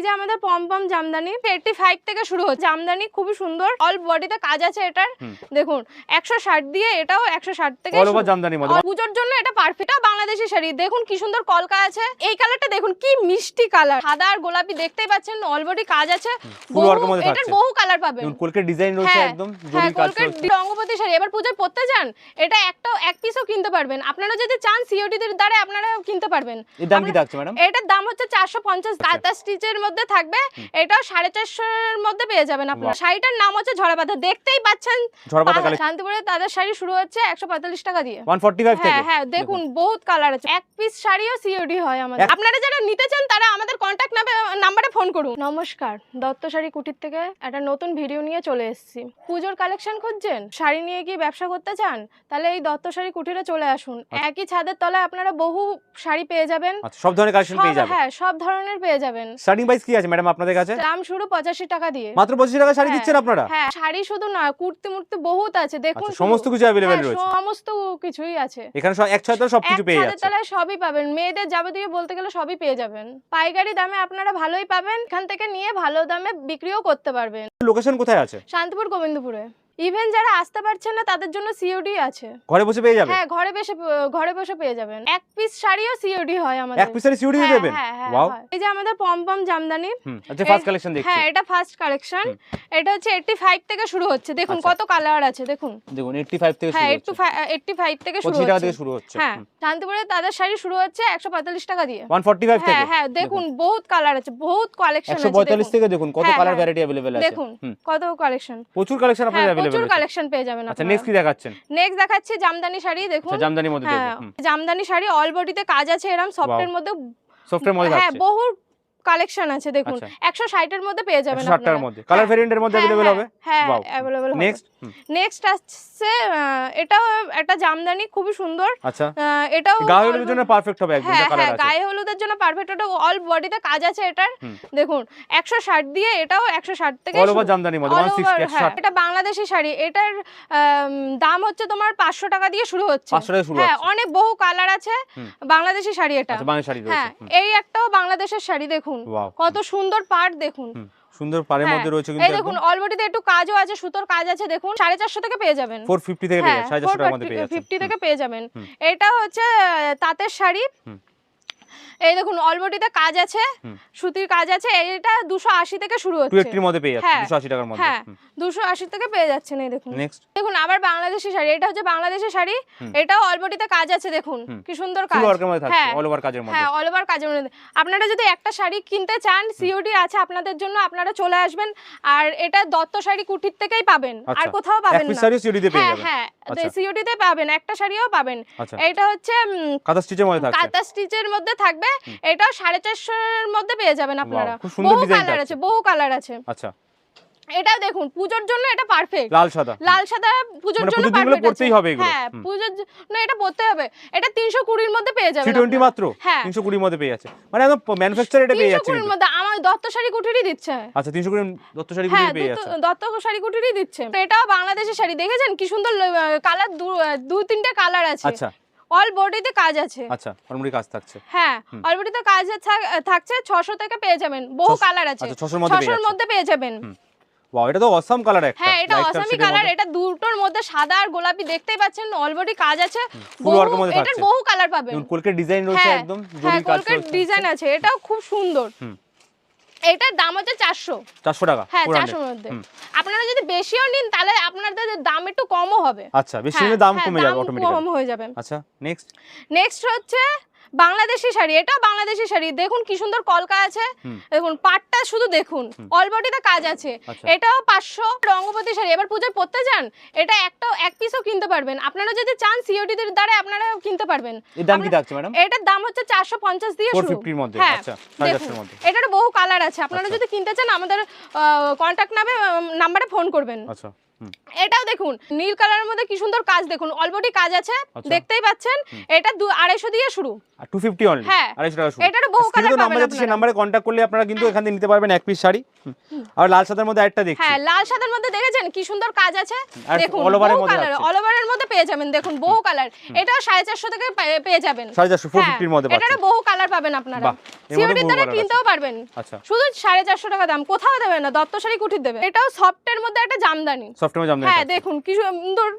এই যে আমাদের pom pom jamdani eighty five থেকে শুরু হচ্ছে। জামদানি খুবই সুন্দর অল বডিতে কাজ আছে এটার। দেখুন একশো ষাট দিয়ে এটাও একশো ষাট থেকে অল আর পুজোর জন্য এটা পারফেক্ট বাংলাদেশি শাড়ি। দেখুন কি সুন্দর কলকা আছে। এই কালারটা দেখুন কি মিষ্টি কালার সাদা আর গোলাপি দেখতেই পাচ্ছেন অলরেডি কাজ আছে। এটার বহু কালার পাবেন। কলকের ডিজাইন রয়েছে হ্যাঁ, একদম হ্যাঁ রঙ্গপতি শাড়ি। এবার পুজোয় পড়তে যান এটা একটা এক পিসও কিনতে পারবেন। আপনারা যদি চান সিওডি দের দ্বারা আপনারা কিনতে পারবেন। এটার দাম হচ্ছে চারশো পঞ্চাশ। স্টিচের মধ্যে থাকবে এটাও সাড়ে চারশোর মধ্যে পেয়ে যাবেন আপনারা। শাড়িটার নাম হচ্ছে ঝরাপাতা দেখতেই পাচ্ছেন ঝড়পাতা শান্তিপুরে তাদের শাড়ি শুরু হচ্ছে একশো পঁয়তাল্লিশ টাকা দিয়ে। হ্যাঁ হ্যাঁ দেখুন বহুত কালার আছে। এক পিস শাড়িও সিওডি হয় আমাদের। আপনারা যারা নিতে চান তারা আমাদের কন্ট্যাক্ট নাম্বারে ফোন করুন। নমস্কার দত্ত শাড়ি কুটির থেকে একটা নতুন ভিডিও নিয়ে চলে এসেছি। পুজোর কালেকশন খুঁজছেন? শাড়ি নিয়ে কি ব্যবসা করতে চান? তাহলে এই দত্ত শাড়ি কুটিরে চলে আসুন। আচ্ছা। একই ছাদের তলায় আপনারা বহু শাড়ি পেয়ে যাবেন। আচ্ছা সব ধরনের কালেকশন পেয়ে যাবে হ্যাঁ সব ধরনের পেয়ে যাবেন। স্টার্টিং প্রাইস কি আছে ম্যাডাম আপনাদের কাছে? দাম শুরু পঁচাশি টাকা দিয়ে। মাত্র 85 টাকা শাড়ি হ্যাঁ, দিচ্ছেন আপনারা? হ্যাঁ শাড়ি শুধু না কুর্তি মুর্তি বহুত আছে দেখুন আচ্ছা সমস্ত কিছু অ্যাভেলেবেল হ্যাঁ, রয়েছে? সমস্ত কিছুই আছে। এখানে সব এক ছয়তলা সব সবকিছু পেয়ে যাচ্ছে। তলায় সবই পাবেন মেয়েদের যাবতীয় বলতে গেলে সবই পেয়ে যাবেন। পাইকারি দামে আপনারা ভালোই পাবেন এখান থেকে নিয়ে ভালো দামে বিক্রিও করতে পারবেন। লোকেশন কোথায় আছে? শান্তিপুর গোবিন্দপুরে। ইভেন যারা আসতে পারছেন না তাদের জন্য সিওডি আছে ঘরে বসে পেয়ে যাবে হ্যাঁ ঘরে বসে ঘরে বসে পেয়ে যাবেন এক পিস শাড়িও সিওডি হয় আমাদের এক পিসের সিউডি হ্যাঁ, দেবেন হ্যাঁ, হ্যাঁ, ওয়াও হয়। এই যে আমাদের পম পম জামদানি হুম আচ্ছা ফার্স্ট কালেকশন দেখছি হ্যাঁ এটা ফার্স্ট কালেকশন এটা হচ্ছে 85 থেকে শুরু হচ্ছে দেখুন আচ্ছা। কত কালার আছে দেখুন দেখুন 85 থেকে হ্যাঁ শুরু একটু হচ্ছে 85 থেকে শুরু 25 টাকা হচ্ছে থেকে শুরু হচ্ছে হ্যাঁ শান্তিপুরে তাদের শাড়ি শুরু হচ্ছে 145 টাকা দিয়ে 145 থেকে হ্যাঁ হ্যাঁ দেখুন বহুত কালার আছে বহুত কালেকশন আছে 145 দেখুন। থেকে দেখুন কত হ্যাঁ, কালার হ্যাঁ। ভ্যারাইটি अवेलेबल আছে দেখুন হুম কত কালেকশন প্রচুর কালেকশন হ্যাঁ আপনাদের প্রচুর अवेलेबल আছে কালেকশন পেয়ে যাবেন আচ্ছা নেক্সট কি দেখাচ্ছেন? নেক্সট দেখাচ্ছি জামদানি শাড়ি দেখুন। আচ্ছা জামদানির মধ্যে হ্যাঁ জামদানি শাড়ি অল বডিতে কাজ আছে এরকম সফটের মধ্যে সফটের মধ্যে হ্যাঁ বহুত বহু কালেকশন আছে দেখুন আচ্ছা। একশো ষাটের মধ্যে পেয়ে যাবেন 160 টাকার মধ্যে কালার ভেরিয়েন্টের মধ্যে अवेलेबल হবে হ্যাঁ Wow. অ্যাভেলেবল নেক্সট নেক্সট আসছে আহ, এটাও একটা জামদানি খুবই সুন্দর আচ্ছা আহ, এটাও গায়ে all হলুদের জন্য পারফেক্ট হবে একদম হ্যাঁ যা কালার হ্যাঁ আছে গায়ে হলুদের জন্য পারফেক্ট ওটা অল বডিতে কাজ আছে এটার হুম। দেখুন একশো ষাট দিয়ে এটাও একশো ষাট থেকে অল ওভার জামদানির মধ্যে all over, 160 হ্যাঁ, 160 এটা বাংলাদেশি শাড়ি এটার আম, দাম হচ্ছে তোমার পাঁচশো টাকা দিয়ে শুরু হচ্ছে 500 টাকা শুরু হ্যাঁ হচ্ছে অনেক বহু কালার আছে হুম। বাংলাদেশি শাড়ি এটা আচ্ছা বাংলা শাড়ি হ্যাঁ রয়েছে এই একটাও বাংলাদেশের শাড়ি দেখুন ওয়াও কত সুন্দর পাট দেখুন। সুন্দর পাড়ের হ্যাঁ, মধ্যে রয়েছে কিন্তু দেখুন অলবডিতে একটু কাজও আছে সুতোর কাজ আছে দেখুন সাড়ে চারশো থেকে পেয়ে যাবেন। 450 থেকে পেয়ে যাবেন 450 টাকার মধ্যে পেয়ে থেকে পেয়ে যাবেন। এটা হচ্ছে তাঁতের শাড়ি। এই দেখুন অলবডিতে কাজ আছে সুতির কাজ আছে এটা দুশো আশি থেকে শুরু হচ্ছে। 280 এর মধ্যে পেয়ে যাচ্ছে হ্যাঁ, 280 টাকার মধ্যে। হ্যাঁ দুশো আশি থেকে পেয়ে যাচ্ছেন এই দেখুন। নেক্সট দেখুন আবার বাংলাদেশি শাড়ি এটা হচ্ছে বাংলাদেশি শাড়ি এটাও অলবডিতে কাজ আছে দেখুন কি সুন্দর কাজ। হ্যাঁ অল ওভার কাজের মধ্যে। হ্যাঁ অল ওভার কাজের মধ্যে। আপনারা যদি একটা শাড়ি কিনতে চান সিওডি আছে আপনাদের জন্য আপনারা চলে আসবেন আর এটা দত্ত শাড়ি কুটির থেকেই পাবেন আর আচ্ছা, কোথাও এক পাবেন পিস না শাড়ি সিউডিতে পেয়ে হ্যাঁ যাবেন। হ্যাঁ আচ্ছা। সিওডি তে পাবেন একটা শাড়িও পাবেন। আচ্ছা। এটা হচ্ছে কাঁথা স্টিচের মধ্যে থাকবে কাঁথা স্টিচের মধ্যে থাকবে। এটাও সাড়ে চারশোর মধ্যে পেয়ে যাবেন আপনারা। খুব সুন্দর বহু ডিজাইন কালার আছে বহু কালার আছে। আচ্ছা। এটা দেখুন পুজোর জন্য এটা পারফেক্ট লাল সাদা। লাল সাদা পুজোর মানে জন্য দিনগুলো perfect হবে এগুলো। হ্যাঁ। পুজোর না এটা পরতে হবে। এটা তিনশো কুড়ির মধ্যে পেয়ে যাবেন 320 মাত্র? হ্যাঁ। 320 এর মধ্যে পেয়ে যাচ্ছে। মানে একদম ম্যানুফ্যাকচার এটা পেয়ে যাচ্ছে কুড়ির কিন্তু। মধ্যে আমার দত্ত শাড়ি কুটিরই দিচ্ছে। আচ্ছা 320 দত্ত শাড়ি হ্যাঁ পেয়ে যাচ্ছে। দত্ত শাড়ি কুটিরই দিচ্ছে। এটাও বাংলাদেশি শাড়ি। দেখেছেন কি সুন্দর কালার দু তিনটে কালার আছে। আচ্ছা। অল বডিতে কাজ আছে। আচ্ছা কাজ থাকছে। হ্যাঁ হুম। অল বডিতে কাজ থাক- থাকছে ছশো থেকে পেয়ে যাবেন। বহু কালার আছে। আচ্ছা 600 এর মধ্যে পেয়ে ছশোর যাচ্ছে। মধ্যে পেয়ে যাবেন। ওয়াও এটা তো অসাম কালার একটা। হ্যাঁ এটা অসামি কালার এটা দুটোর মধ্যে সাদা আর গোলাপি দেখতেই পাচ্ছেন অলরেডি কাজ আছে। থাকছে। বহু কালার পাবেন। কলকের ডিজাইন রয়েছে হ্যাঁ একদম হ্যাঁ কলকার ডিজাইন আছে এটাও খুব সুন্দর। এটার দাম হচ্ছে চারশো। 400 টাকা হ্যাঁ 400 চারশোর মধ্যে। আপনারা যদি বেশিও নিন তাহলে আপনাদের দাম একটু কমও হবে। আচ্ছা বেশি হ্যাঁ, নিলে দাম হ্যাঁ, কমে যাবে কম হয়ে যাবে। আচ্ছা নেক্সট নেক্সট হচ্ছে বাংলাদেশি শাড়ি এটা বাংলাদেশি শাড়ি। দেখুন কি সুন্দর কলকা আছে। দেখুন পাটটা শুধু দেখুন অল বডিতে কাজ আছে। আচ্ছা। এটাও পাঁচশো রঙ্গপতি শাড়ি। এবার পুজোয় পড়তে যান এটা একটা এক পিসও কিনতে পারবেন। আপনারা যদি চান সিওডি দের দ্বারা আপনারা কিনতে পারবেন। এর দাম কি থাকছে ম্যাডাম এটার দাম হচ্ছে চারশো পঞ্চাশ দিয়ে শুরু। 450 এর মধ্যে, হ্যাঁ আচ্ছা। এটার বহু কালার আছে। আপনারা আচ্ছা। যদি কিনতে চান আমাদের কন্ট্যাক্ট নামে নাম্বারে ফোন করবেন। আচ্ছা। এটাও দেখুন নীল কালারের মধ্যে কি সুন্দর কাজ দেখুন অলবডি কাজ আছে আচ্ছা। দেখতেই পাচ্ছেন এটা দু আড়াইশো দিয়ে শুরু। আর টু ফিফটি অনলি হ্যাঁ। আড়াইশো টাকা শুরু। এটারও বহু কালার পাবেন যাচ্ছে সেই আপনারা। নাম্বারে কন্ট্যাক্ট করলে আপনারা কিন্তু এখান থেকে নিতে পারবেন এক পিস শাড়ি। আর লাল সাদার মধ্যে একটা দেখছি। হ্যাঁ লাল সাদার মধ্যে দেখেছেন কি সুন্দর কাজ আছে? দেখুন এর বহু মধ্যে আছে। অল ওভারের মধ্যে পেয়ে যাবেন দেখুন বহু কালার। সাড়ে চারশো থেকে পে- পেয়ে যাবেন। সাড়ে চারশো ফোর হ্যাঁ, মধ্যে এটারও পাচ্ছেন বহু কালার পাবেন আপনারা। এর বহু দ্বারা কিনতেও পারবেন। আচ্ছা। শুধু সাড়ে চারশো টাকা দাম কোথাও দেবেন না দত্ত শাড়ি কুঠির দেবে। এটাও সফটের মধ্যে একটা জামদানি। হ্যাঁ দেখুন কি সুন্দর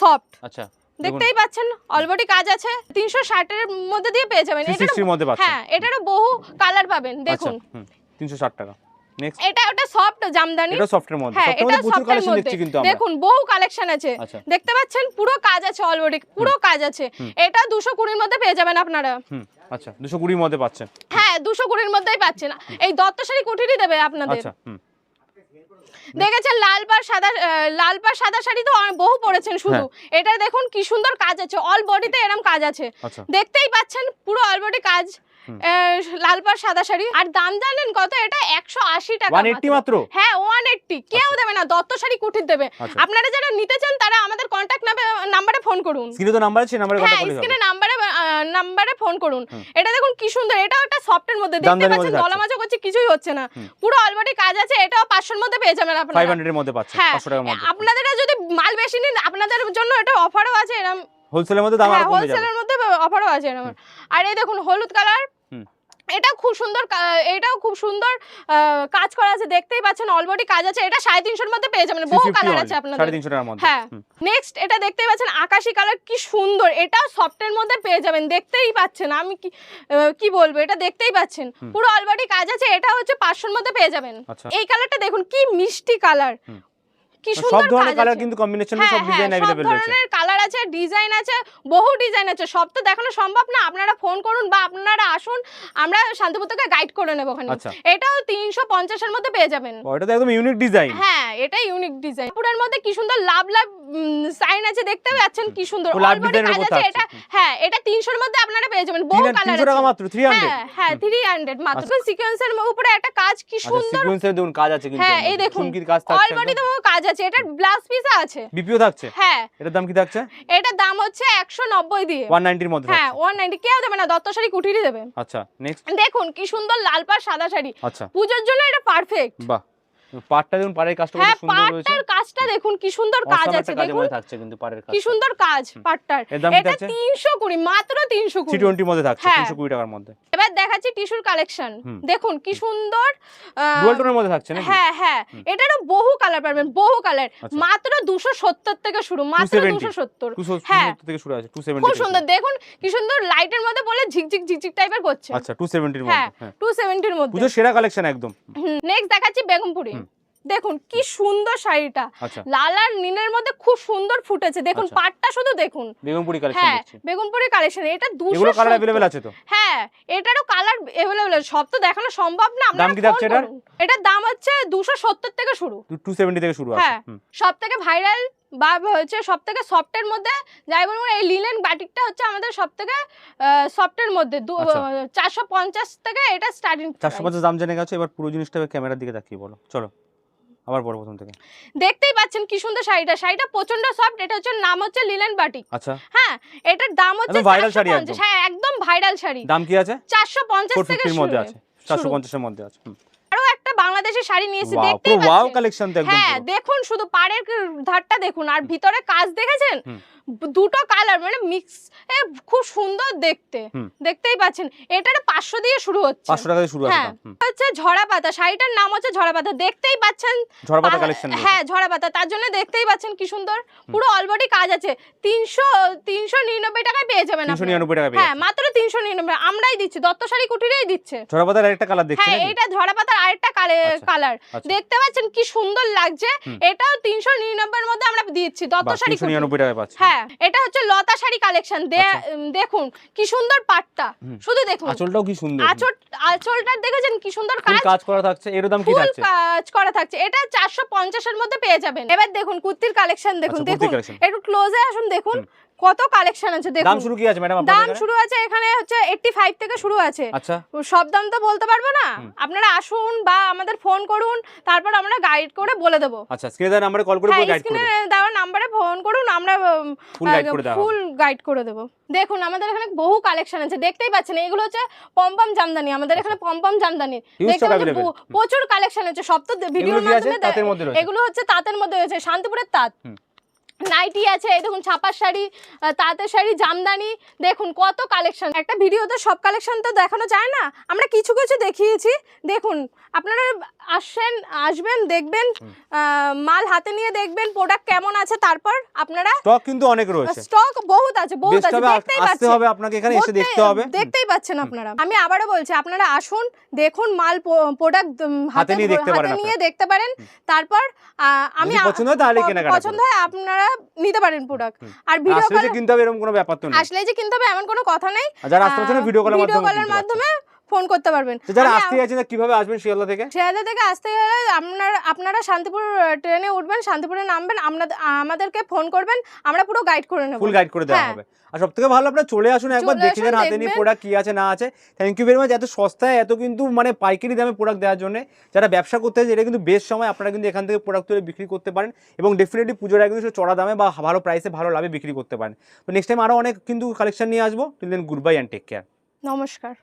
সফট আচ্ছা দেখতেই পাচ্ছেন অলরেডি কাজ আছে তিনশো ষাটের মধ্যে দিয়ে পেয়ে যাবেন। এটারও মধ্যে পাচ্ছেন। হ্যাঁ এটারও বহু কালার পাবেন আচ্ছা দেখুন। হুম তিনশো ষাট টাকা। নেক্সট এটা ওটা সফট জামদানি। এটা সফটের মধ্যে। হ্যাঁ এটা সফটের মধ্যে। কিন্তু আমরা। দেখুন বহু কালেকশন আছে। আচ্ছা। দেখতে পাচ্ছেন পুরো কাজ আছে অলরেডি পুরো কাজ আছে। এটা দুশো কুড়ির মধ্যে পেয়ে যাবেন আপনারা। হুম আচ্ছা দুশো কুড়ির মধ্যে পাচ্ছেন। হ্যাঁ দুশো কুড়ির মধ্যেই পাচ্ছেন। এই দত্ত শাড়ি দেবে আপনাদের। আচ্ছা হুম। দেখেছেন লাল পাড় সাদা লাল পাড় সাদা শাড়ি তো বহু পরেছেন শুধু। হ্যাঁ। এটা দেখুন কি সুন্দর কাজ আছে। অল বডিতে এরকম কাজ আছে। আচ্ছা। দেখতেই পাচ্ছেন পুরো অল বডি কাজ আহ, লাল পাড় সাদা শাড়ি। আর দাম জানেন কত? এটা একশো আশি টাকা মাত্র। মাত্র? হ্যাঁ ওয়ান এইট্টি কেউ দেবে না দত্ত শাড়ি কুঠির দেবে। আচ্ছা। আপনারা যারা নিতে চান তারা আমাদের কন্ট্যাক্ট নাম্বারে ফোন করুন। স্ক্রিনে তো নাম্বার আছে নাম্বারে হ্যাঁ কন্ট্যাক্ট স্ক্রিনে নাম্বারে নাম্বারে ফোন করুন। এটা দেখুন কি সুন্দর এটাও একটা সফটের মধ্যে। দেখতে পাচ্ছেন মধ্যে গলা মাঝে করছে কিছুই হচ্ছে না। পুরো অলরেডি কাজ আছে এটাও 500 এর মধ্যে পেয়ে যাবেন আপনারা। 500 এর মধ্যে পাচ্ছেন হ্যাঁ। পাঁচশো টাকার মধ্যে। আপনাদের যদি মাল বেশি নিন আপনাদের জন্য এটা অফারও আছে এরকম হোলসেলের মধ্যে দাম হ্যাঁ আরও কমে যাবে। হোলসেলের মধ্যে অফারও আছে এরকম আর এই দেখুন হলুদ কালার হুম। এটা খুব সুন্দর এটাও খুব সুন্দর কাজ করা আছে। দেখতেই পাচ্ছেন অলরেডি কাজ আছে। এটা সাড়ে তিনশোর মধ্যে পেয়ে যাবেন। বহু কালার আছে আপনাদের। হ্যাঁ। নেক্সট এটা দেখতেই পাচ্ছেন আকাশি কালার। কি সুন্দর। এটাও সফটের মধ্যে পেয়ে যাবেন। দেখতেই পাচ্ছেন আমি কি কি বলব? এটা দেখতেই পাচ্ছেন। পুরো অলরেডি কাজ আছে এটা হচ্ছে পাঁচশোর মধ্যে পেয়ে যাবেন। আচ্ছা। এই কালারটা দেখুন কি মিষ্টি কালার। কি সব ধরনের কালার কিন্তু কম্বিনেশনে হ্যাঁ, সব হ্যাঁ, ডিজাইন সব অ্যাভেলেবল রয়েছে। ধরনের কালার আছে ডিজাইন আছে বহু ডিজাইন আছে। সব তো দেখানো সম্ভব না। আপনারা ফোন করুন বা আপনারা আসুন আমরা শান্তিপুর থেকে গাইড করে নেব ওখানে। আচ্ছা। এটাও তিনশো পঞ্চাশের মধ্যে পেয়ে যাবেন। এটা তো একদম ইউনিক ডিজাইন হ্যাঁ এটা ইউনিক ডিজাইন পুরের মধ্যে কি সুন্দর লাভ লাভ সাইন আছে দেখতে পাচ্ছেন কি সুন্দর। লাভ এর উপর আছে। এটা হ্যাঁ এটা তিনশোর মধ্যে আপনারা পেয়ে যাবেন। বহু কালার তিনশো টাকা মাত্র থ্রি হান্ড্রেড হ্যাঁ হ্যাঁ থ্রি হান্ড্রেড মাত্র। সিকোয়েন্সের উপরে একটা কাজ কি আচ্ছা সুন্দর সিকোয়েন্সের দেখুন কাজ আছে কিন্তু হ্যাঁ এই দেখুন। কাজ অল থাকছে বডি তো কাজ আছে এটা ব্লাউজ পিস আছে। বিপিও থাকছে? হ্যাঁ। এটার দাম কি থাকছে? এটার দাম হচ্ছে একশো নব্বই দিয়ে। 190 এর মধ্যে হ্যাঁ থাকছে। ওয়ান নাইনটি কেউ দেবে না দত্ত শাড়ি কুটিরই দেবে। আচ্ছা নেক্সট দেখুন কি সুন্দর লাল পাড় সাদা শাড়ি। আচ্ছা। পূজোর জন্য এটা পারফেক্ট বাহ পাটটা দেখুন পাড়ের কাজটা হ্যাঁ কত সুন্দর রয়েছে পাটটার কাজটা দেখুন কি সুন্দর কাজ আছে দেখুন। থাকছে কিন্তু পাড়ের কাজ কি সুন্দর কাজ পাটটার এর এটা থাকছে? তিনশো কুড়ি মাত্র তিনশো থ্রি কুড়ি টোয়েন্টির মধ্যে থাকছে হ্যাঁ। তিনশো কুড়ি টাকার মধ্যে। এবার দেখাচ্ছি টিস্যুর কালেকশন। দেখুন কি সুন্দর আহ, ডুয়াল টোনের মধ্যে থাকছে নাকি? হ্যাঁ হ্যাঁ। এটারও বহু কালার পাবেন বহু কালার। আচ্ছা। মাত্র দুশো সত্তর থেকে শুরু মাত্র 270 দুশো সত্তর। টু হ্যাঁ। থেকে শুরু আছে টু খুব সুন্দর। দেখুন কি সুন্দর লাইটের মধ্যে বলে ঝিকঝিক ঝিকঝিক টাইপের করছে। আচ্ছা টু সেভেন্টির হ্যাঁ মধ্যে হ্যাঁ টু সেভেন্টির মধ্যে। সেরা কালেকশন একদম। নেক্সট দেখাচ্ছি বেগমপুরি। দেখুন কি সুন্দর শাড়িটা। আচ্ছা। লাল আর নীলের মধ্যে খুব সুন্দর ফুটেছে। দেখুন আচ্ছা। পাটটা শুধু দেখুন। বেগমপুরি কালেকশন হ্যাঁ কালেকশন এটা দুশো এগুলো কালার অ্যাভেলেবেল আছে তো? হ্যাঁ এটারও কালার অ্যাভেলেবল সব তো দেখানো সম্ভব না। দাম কি থাকছে এটার? এটার দাম হচ্ছে দুশো সত্তর থেকে শুরু। টু সেভেন্টি থেকে শুরু আছে। হ্যাঁ হুম। সব থেকে ভাইরাল বা হচ্ছে সব থেকে সফটের মধ্যে যাই বলব এই লিলেন বাটিকটা হচ্ছে আমাদের সব থেকে সফটের মধ্যে। আচ্ছা। চারশো পঞ্চাশ থেকে এটা স্টার্টিং চারশো পঞ্চাশ দাম জেনে গেছে। এবার পুরো জিনিসটা ক্যামেরার দিকে তাকিয়ে বলো। চলো। আবার বড় প্রথম থেকে। দেখতেই পাচ্ছেন কি সুন্দর শাড়িটা। শাড়িটা প্রচণ্ড সফট এটা হচ্ছে নাম হচ্ছে লিলেন বাটিক আচ্ছা। হ্যাঁ এটার দাম হচ্ছে ভাইরাল শাড়ি 450 হ্যাঁ একদম ভাইরাল শাড়ি। দাম কি আছে? চারশো পঞ্চাশ ফোর থেকে ফিফটির শুরু মধ্যে আছে। 450 এর মধ্যে আছে। আরও একটা বাংলাদেশি শাড়ি নিয়েছি দেখতেই পাচ্ছেন। ওয়াও কালেকশন তো একদম হ্যাঁ দেখুন শুধু পাড়ের ধারটা দেখুন। আর ভিতরে কাজ দেখেছেন। দুটো কালার মানে মিক্স খুব সুন্দর দেখতে। দেখতেই পাচ্ছেন এটার পাঁচশো দিয়ে শুরু হচ্ছে। পাঁচশো টাকা দিয়ে শুরু হ্যাঁ হচ্ছে ঝরা পাতা শাড়িটার নাম হচ্ছে ঝরা পাতা। দেখতেই পাচ্ছেন পাতা কালেকশন হ্যাঁ ঝরা পাতা তার জন্য দেখতেই পাচ্ছেন কি সুন্দর পুরো অলবডি কাজ আছে। তিনশো তিনশো নিরানব্বই টাকায় পেয়ে যাবেন তিনশো নিরানব্বই টাকা হ্যাঁ মাত্র তিনশো নিরানব্বই আমরাই দিচ্ছি দত্ত শাড়ি কুটিরেই দিচ্ছে। পাতার আরেকটা কালার দেখছি হ্যাঁ এটা ঝরা পাতার আরেকটা আচ্ছা, কালার আচ্ছা। দেখতে পাচ্ছেন কি সুন্দর লাগছে এটাও তিনশো নিরানব্বই মধ্যে আমরা দিচ্ছি দত্ত শাড়ি কুটির। নিরানব্বই টাকা পাচ্ছি। হ্যাঁ এটা হচ্ছে লতা শাড়ি কালেকশন আচ্ছা। দেখুন কি সুন্দর পাটটা। শুধু দেখুন। আঁচলটাও কি সুন্দর। আঁচল আঁচলটা দেখেছেন? কি সুন্দর কাজ? কাজ করা থাকছে। এর দাম কি থাকছে? কাজ করা থাকছে। এটা চারশো পঞ্চাশের মধ্যে পেয়ে যাবেন। এবার দেখুন কুর্তির কালেকশন দেখুন। আচ্ছা, দেখুন একটু ক্লোজে আসুন দেখুন। কত কালেকশন আছে দাম দেখুন শুরু কি আছে ম্যাডাম দাম শুরু আছে এখানে হচ্ছে এইটটি ফাইভ থেকে শুরু আছে। আচ্ছা। সব দাম তো বলতে পারব না? আপনারা আসুন বা আমাদের ফোন করুন তারপর আমরা গাইড করে বলে দেবো। আচ্ছা স্ক্রিনে নাম্বারে কল করে হ্যাঁ গাইড করে স্ক্রিনে দেবো দেওয়া নাম্বারে ফোন করুন আমরা ফুল গাইড করে দেবো। দেখুন আমাদের এখানে বহু কালেকশন আছে দেখতেই পাচ্ছেন এগুলো হচ্ছে পম্পম জামদানি আমাদের এখানে পম্পম জামদানি। প্রচুর কালেকশন আছে সব তো এগুলো ভিডিওর মাধ্যমে এগুলো হচ্ছে তাঁতের মধ্যে রয়েছে শান্তিপুরের তাঁত। নাইটি আছে এই দেখুন ছাপার শাড়ি তাঁতের শাড়ি জামদানি দেখুন কত কালেকশন একটা ভিডিওতে সব কালেকশন তো দেখানো যায় না? আমরা কিছু কিছু দেখিয়েছি। দেখুন আপনারা আসেন আসবেন দেখবেন মাল হাতে নিয়ে দেখবেন প্রোডাক্ট কেমন আছে তারপর আপনারা স্টক কিন্তু অনেক রয়েছে। স্টক বহুত আছে বহুত আছে দেখতেই পাচ্ছেন। হবে আপনাকে এখানে এসে দেখতে হবে। দেখতেই পাচ্ছেন আপনারা। আমি আবারও বলছি আপনারা আসুন দেখুন মাল প্রোডাক্ট হাতে নিয়ে দেখতে পারেন তারপর আমি পছন্দ হয় তাহলে কেনাকাটা পছন্দ হয় আপনারা নিতে পারেন প্রোডাক্ট আর ভিডিও আসলে কল কিনতে হবে এরকম কোনো ব্যাপার তো নেই। আসলে যে কিনতে হবে এমন কোনো কথা নেই। যারা আসতে না ভিডিও কলের মাধ্যমে ফোন করতে পারবেন। যারা আসতে চাইছেন কীভাবে আসবেন শিয়ালদা থেকে? শিয়ালদা থেকে আসতে গেলে আপনার আপনারা শান্তিপুর ট্রেনে উঠবেন শান্তিপুরে নামবেন আপনাদের আমাদেরকে ফোন করবেন আমরা পুরো গাইড করে নেব। ফুল গাইড করে দেওয়া হ্যাঁ। হবে। আর সব থেকে ভালো আপনারা চলে আসুন একবার দেখে যান হাতে নিয়ে। প্রোডাক্ট কি আছে না আছে। থ্যাংক ইউ ভেরি মাচ এত সস্তায় এত কিন্তু মানে পাইকারি দামে প্রোডাক্ট দেওয়ার জন্য। যারা ব্যবসা করতে চাইছে এটা কিন্তু বেশ সময় আপনারা কিন্তু এখান থেকে প্রোডাক্ট তুলে বিক্রি করতে পারেন এবং ডেফিনেটলি পুজোর আগে কিন্তু চড়া দামে বা ভালো প্রাইসে ভালো লাভে বিক্রি করতে পারেন। তো নেক্সট টাইম আরও অনেক কিন্তু কালেকশন নিয়ে আসব। Till then good bye and take care নমস্কার।